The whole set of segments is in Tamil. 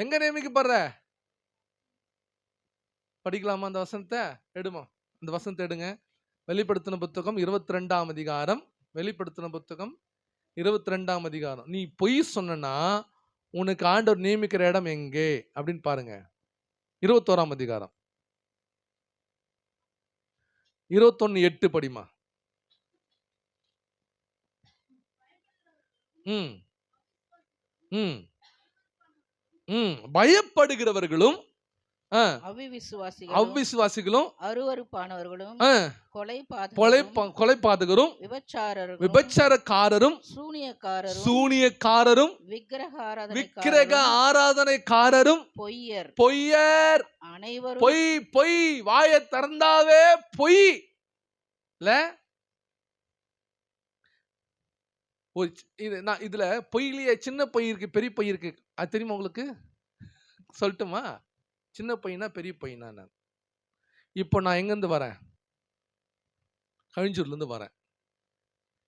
எங்க நியமிக்கப்படுற படிக்கலாமா அந்த வசனத்தை? எடுமா. அந்த வசனத்தை எடுங்க. வெளிப்படுத்தின புத்தகம் இருபத்தி ரெண்டாம் அதிகாரம். வெளிப்படுத்தின புத்தகம் இருபத்தி ரெண்டாம் அதிகாரம். நீ பொய் சொன்னா உனக்கு ஆண்டவர் நியமிக்கிற இடம் எங்கே? அப்படின்னு பாருங்க. இருபத்தோராம் அதிகாரம். இருபத்தொன்னு எட்டு படிமா ம். ம். ம் பயப்படுகிறவர்களும் அவிவிசுவாசிகளும் ஆ, கொலை கொலை பாதகரும் விபச்சாரக்காரரும் சூனியக்காரரும் சூனியக்காரரும் விக்கிரக ஆராதனைக்காரரும் பொய்யர் பொய்யர் அனைவரும் பொய் பொய் வாயை திறந்தாவே பொய் இல்ல? ஒரு இது நான் இதில் பொய்லயே சின்ன பொய் இருக்குது பெரிய பொய் இருக்குது அது தெரியுமா உங்களுக்கு? சொல்லட்டுமா? சின்ன பையனா பெரிய பையனா நான். இப்போ நான் எங்கேருந்து வரேன்? கழிஞ்சூர்லேருந்து வரேன்.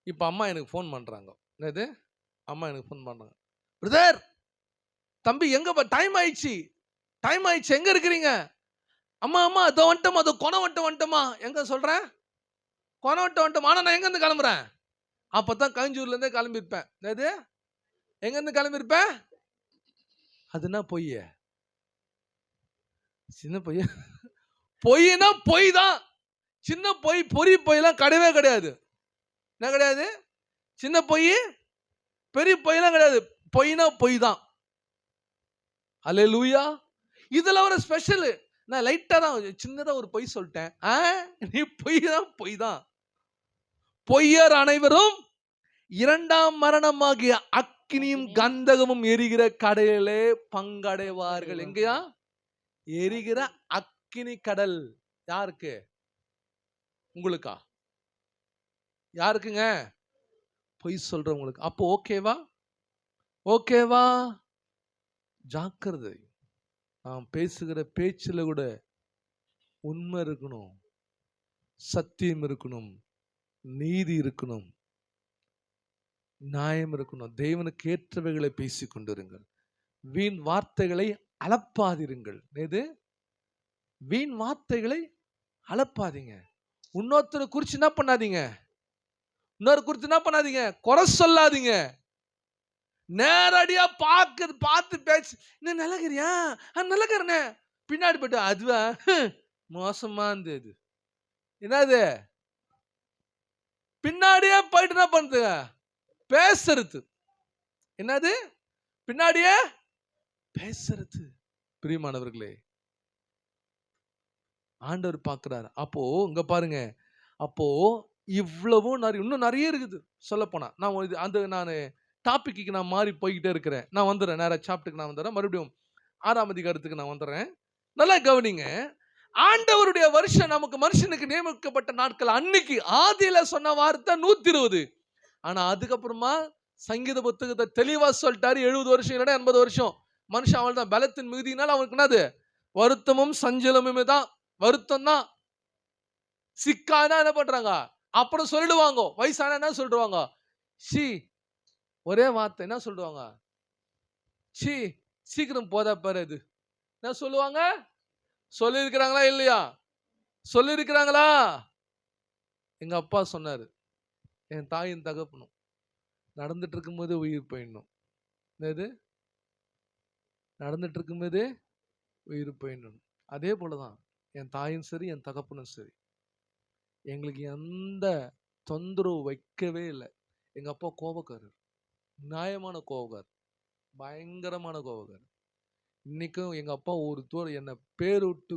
இப்போ அம்மா எனக்கு ஃபோன் பண்ணுறாங்க என்னது? அம்மா எனக்கு ஃபோன் பண்ணுறாங்க பிரதர் தம்பி எங்கே டைம் ஆயிடுச்சு. டைம் ஆயிடுச்சு. எங்கே இருக்கிறீங்க? அம்மா அம்மா அதை வந்துட்டோமா அதை கொனை வந்துட்டு வந்துட்டோமா. எங்கே சொல்கிறேன் கொனை வந்துட்டு வந்துட்டோமா. ஆனால் நான் எங்கேருந்து கிளம்புறேன்? அப்போ தான் கழிஞ்சூர்லேருந்தே கிளம்பியிருப்பேன் அது எங்கேருந்து கிளம்பியிருப்பேன் அதுனா பொய்ய சின்ன பையன் பொய்னா பொய் தான். சின்ன பொய் பொறி பொய்லாம் கிடையவே கிடையாது. என்ன கிடையாது? சின்ன பொய் பெரிய பொய்லாம் கிடையாது. பொய்னா பொய் தான். அல்ல லூயா இதில் ஒரு ஸ்பெஷலு நான் லைட்டாக தான் சின்னதாக ஒரு பொய் சொல்லிட்டேன். ஆ? நீ பொய் தான் பொய் தான். பொய்யர் அனைவரும் இரண்டாம் மரணமாகிய அக்கினியும் கந்தகமும் எரிகிற கடையிலே பங்கடைவார்கள். எங்கேயா? எரிகிற அக்கினி கடல். யாருக்கு? உங்களுக்கா? யாருக்குங்க? பொய் சொல்றவங்களுக்கு. அப்போ ஓகேவா? ஓகேவா? ஜாக்கிரதை. நாம் பேசுகிற பேச்சில் கூட உண்மை இருக்கணும். சத்தியம் இருக்கணும். நீதி இருக்கணும். நியாயம் இருக்கணும். தேவனுக்கு ஏற்றவைகளை பேசி கொண்டிருங்கள் வீண் வார்த்தைகளை அளப்பாதிருங்கள். எது வீண் வார்த்தைகளை அளப்பாதீங்க. இன்னொருத்தரை குறிச்சு என்ன பண்ணாதீங்க? இன்னொரு குறித்து என்ன பண்ணாதீங்க? குறை சொல்லாதீங்க. நேரடியா பார்க்க பார்த்து பேச்சு என்ன நிலகிறியா நிலகிறனே பின்னாடி போயிட்டு அதுவா? மோசமா இருந்தது. என்னது? பின்னாடியே போயிட்டு என்ன பண்ணுது பேசுறது. என்னது? பின்னாடியே பேசுறது. பிரியமானவர்களே ஆண்டவர் பார்க்குறாரு. அப்போ இங்க பாருங்க. அப்போ இவ்வளவும் நிறைய இன்னும் நிறைய இருக்குது. சொல்ல போனா நான் இது அந்த நான் டாபிக்கு நான் மாறி போய்கிட்டே இருக்கிறேன். நான் வந்துடுறேன். நேராக சாப்பிட்டுக்கு நான் வந்துடுறேன். மறுபடியும் ஆறாம் அதிகாரத்துக்கு நான் வந்துடுறேன். நல்லா கவனிங்க. ஆண்டவருடைய வருஷம் நமக்கு மனுஷனுக்கு நியமிக்கப்பட்ட நாட்கள் அன்னைக்கு. ஆதியில சொன்ன வார்த்தை நூத்தி இருபது ஆனா அதுக்கப்புறமா சங்கீத புத்தகத்தை தெளிவா சொல்லிட்டாரு. எழுபது வருஷம் இல்லைன்னா எண்பது வருஷம். மனுஷன் அவள் தான் பலத்தின் மிகுதியினால் அவனுக்கு என்னது? வருத்தமும் சஞ்சலமுமே தான். வருத்தம் தான். சிக்கானா என்ன பண்றாங்க? அப்புறம் சொல்லிடுவாங்க. வயசான என்ன சொல்லிடுவாங்க? ஷி ஒரே வார்த்தை என்ன சொல்லுவாங்க? ஷி சீக்கிரம் போதா பாரு இது. என்ன சொல்லுவாங்க? சொல்லியிருக்கிறாங்களா இல்லையா? சொல்லியிருக்கிறாங்களா? எங்கள் அப்பா சொன்னார் என் தாயின் தகப்பனும் நடந்துட்டு இருக்கும்போது உயிர் போயிடணும். என்னது? நடந்துட்டு இருக்கும்போது உயிர் போயிடணும். அதே போலதான் என் தாயும் சரி என் தகப்பனும் சரி. எங்களுக்கு எந்த தொந்தரவு வைக்கவே இல்லை. எங்கள் அப்பா கோபக்காரர் நியாயமான கோபக்காரர் பயங்கரமான கோபக்காரர். இன்றைக்கும் எங்கள் அப்பா ஒரு தோல் என்னை பேர் விட்டு